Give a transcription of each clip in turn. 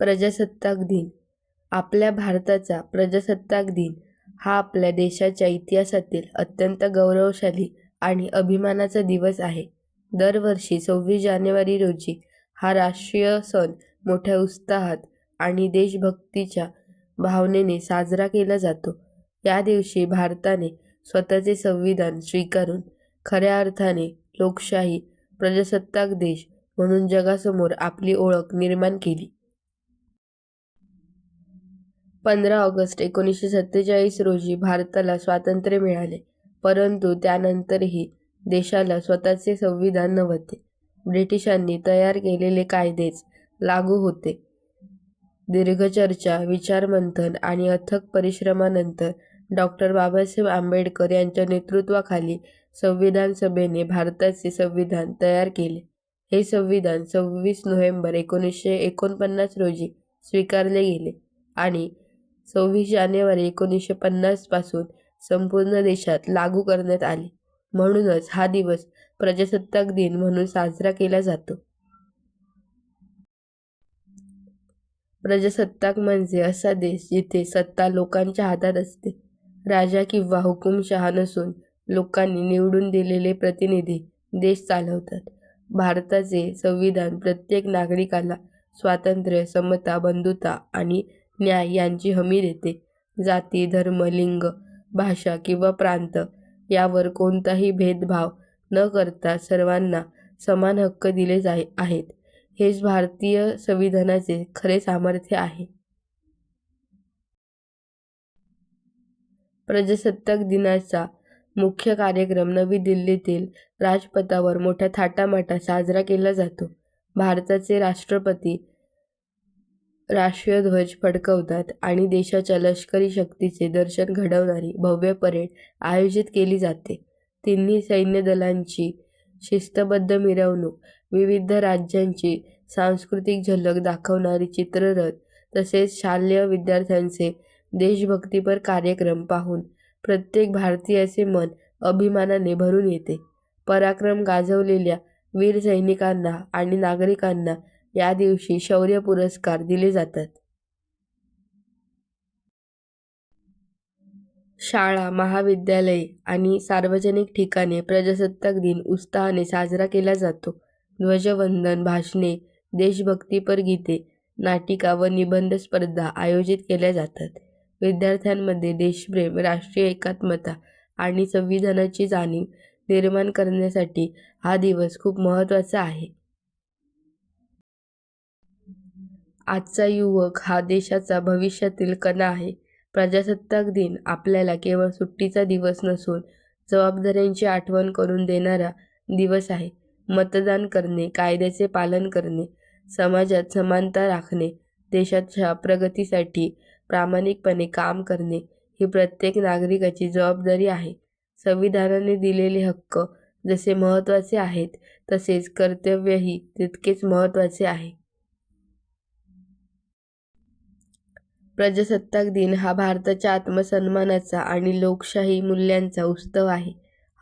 प्रजासत्ताक दिन आपल्या भारताचा प्रजासत्ताक दिन हा आपल्या देशाच्या इतिहासातील अत्यंत गौरवशाली आणि अभिमानाचा दिवस आहे. दरवर्षी सव्वीस जानेवारी रोजी हा राष्ट्रीय सण मोठ्या उत्साहात आणि देशभक्तीच्या भावनेने साजरा केला जातो. या दिवशी भारताने स्वतःचे संविधान स्वीकारून खऱ्या अर्थाने लोकशाही प्रजासत्ताक देश म्हणून जगासमोर आपली ओळख निर्माण केली. पंधरा ऑगस्ट एकोणीसशे सत्तेचाळीस रोजी भारताला स्वातंत्र्य मिळाले. परंतु त्यानंतरही देशाला स्वतःचे संविधान नव्हते. ब्रिटिशांनी तयार केलेले कायदेच लागू होते. दीर्घ चर्चा, विचारमंथन आणि अथक परिश्रमानंतर डॉ. बाबासाहेब आंबेडकर यांच्या नेतृत्वाखाली संविधान सभेने भारताचे संविधान तयार केले. हे संविधान सव्वीस नोव्हेंबर एकोणीसशे एकोणपन्नास रोजी स्वीकारले गेले आणि सव्वीस जानेवारी एकोणीसशे पन्नासपासून संपूर्ण देशात लागू करण्यात आले. म्हणूनच हा दिवस प्रजासत्ताक दिन म्हणून साजरा केला जातो. प्रजासत्ताक म्हणजे असा देश जिथे सत्ता लोकांच्या हातात असते. राजा किंवा हुकुमशहा नसून लोकांनी निवडून दिलेले प्रतिनिधी देश चालवतात. भारताचे संविधान प्रत्येक नागरिकाला स्वातंत्र्य, समता, बंधुता आणि न्याय यांची हमी देते. जाती, धर्म, लिंग, भाषा किंवा प्रांत यावर कोणताही भेदभाव न करता सर्वांना समान हक्क दिले आहेत. हेच भारतीय संविधानाचे खरे सामर्थ्य आहे. प्रजासत्ताक दिनाचा मुख्य कार्यक्रम नवी दिल्लीतील राजपथावर मोठ्या थाटामाटात साजरा केला जातो. भारताचे राष्ट्रपती राष्ट्रीय ध्वज फडकवतात आणि देशाच्या लष्करी शक्तीचे दर्शन घडवणारी भव्य परेड आयोजित केली जाते. तिन्ही सैन्यदलांची शिस्तबद्ध मिरवणूक, विविध राज्यांची सांस्कृतिक झलक दाखवणारी चित्ररथ तसेच शालेय विद्यार्थ्यांचे देशभक्तीपर कार्यक्रम पाहून प्रत्येक भारतीयाचे मन अभिमानाने भरून येते. पराक्रम गाजवलेल्या वीर सैनिकांना आणि नागरिकांना या दिवशी शौर्य पुरस्कार दिले जातात. शाळा, महाविद्यालये आणि सार्वजनिक ठिकाणी प्रजासत्ताक दिन उत्साहाने साजरा केला जातो. ध्वजवंदन, भाषणे, देशभक्तीपर गीते, नाटिका व निबंध स्पर्धा आयोजित केल्या जातात. विद्यार्थ्यांमध्ये देशप्रेम, राष्ट्रीय एकात्मता आणि संविधानाची जाणीव निर्माण करण्यासाठी हा दिवस खूप महत्त्वाचा आहे. आजचा युवक हा देशाचा भविष्यातील कणा आहे. प्रजासत्ताक दिन आपल्याला केवळ सुट्टीचा दिवस नसून जबाबदाऱ्यांची आठवण करून देणारा दिवस आहे. मतदान करणे, कायद्याचे पालन करणे, समाजात समानता राखणे, देशाच्या प्रगतीसाठी प्रामाणिकपणे काम करणे ही प्रत्येक नागरिकाची जबाबदारी आहे. संविधानाने दिलेले हक्क जसे महत्त्वाचे आहेत तसेच कर्तव्यही तितकेच महत्त्वाचे आहे. प्रजासत्ताक दिन हा भारताच्या आत्मसन्मानाचा आणि लोकशाही मूल्यांचा उत्सव आहे.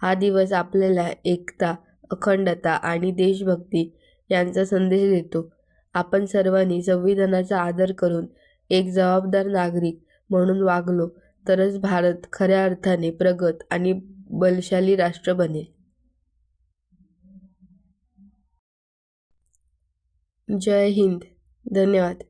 हा दिवस आपल्याला एकता, अखंडता आणि देशभक्ती यांचा संदेश देतो. आपण सर्वांनी संविधानाचा आदर करून एक जबाबदार नागरिक म्हणून वागलो तरच भारत खऱ्या अर्थाने प्रगत आणि बलशाली राष्ट्र बनेल. जय हिंद, धन्यवाद.